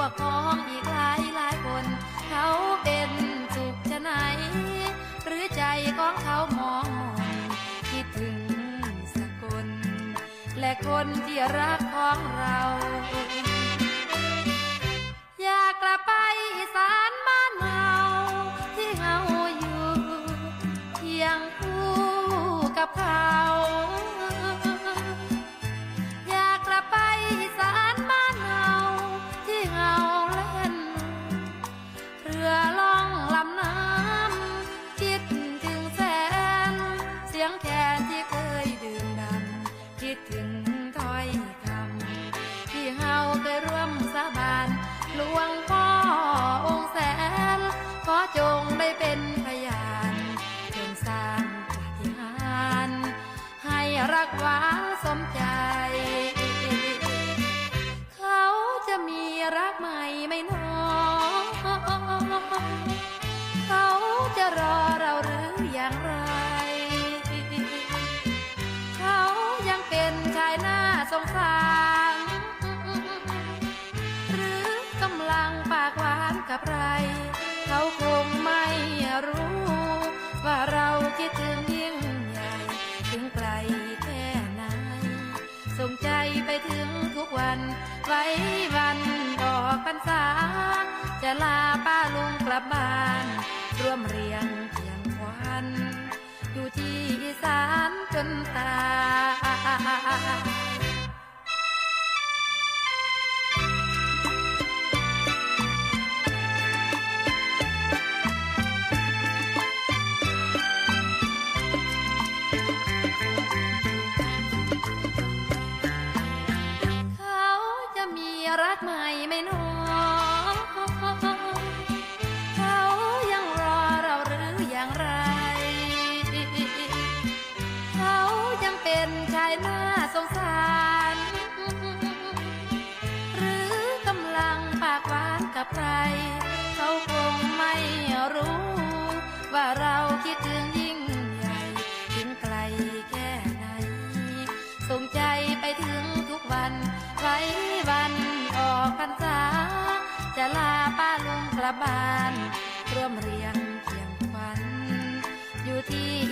วกพ้องอีกหลายหลายคน เขาเป็นสุขจะไหน หรือใจของเขามองมนคิดถึงสกล และคนที่รักของเรา อยากกลับไปอีสาน สียงแคนที่เคากหวานกับใคร เขาคงไม่รู้ ว่าเราคิดถึงยิ่งใหญ่ ถึงไกลแค่ไหน ส่งใจไปถึงทุกวัน ไว้วันออกพรรษา จะลาป้าลุงกลับบ้าน ร่วมเรียงเคียงควัน อยู่ที่อีสานจนตาย รักใหม่ไม่น้ พรรษา จะลาป้าลุงกลับบ้าน ร่วมเรียงเคียงควันอยู่ที่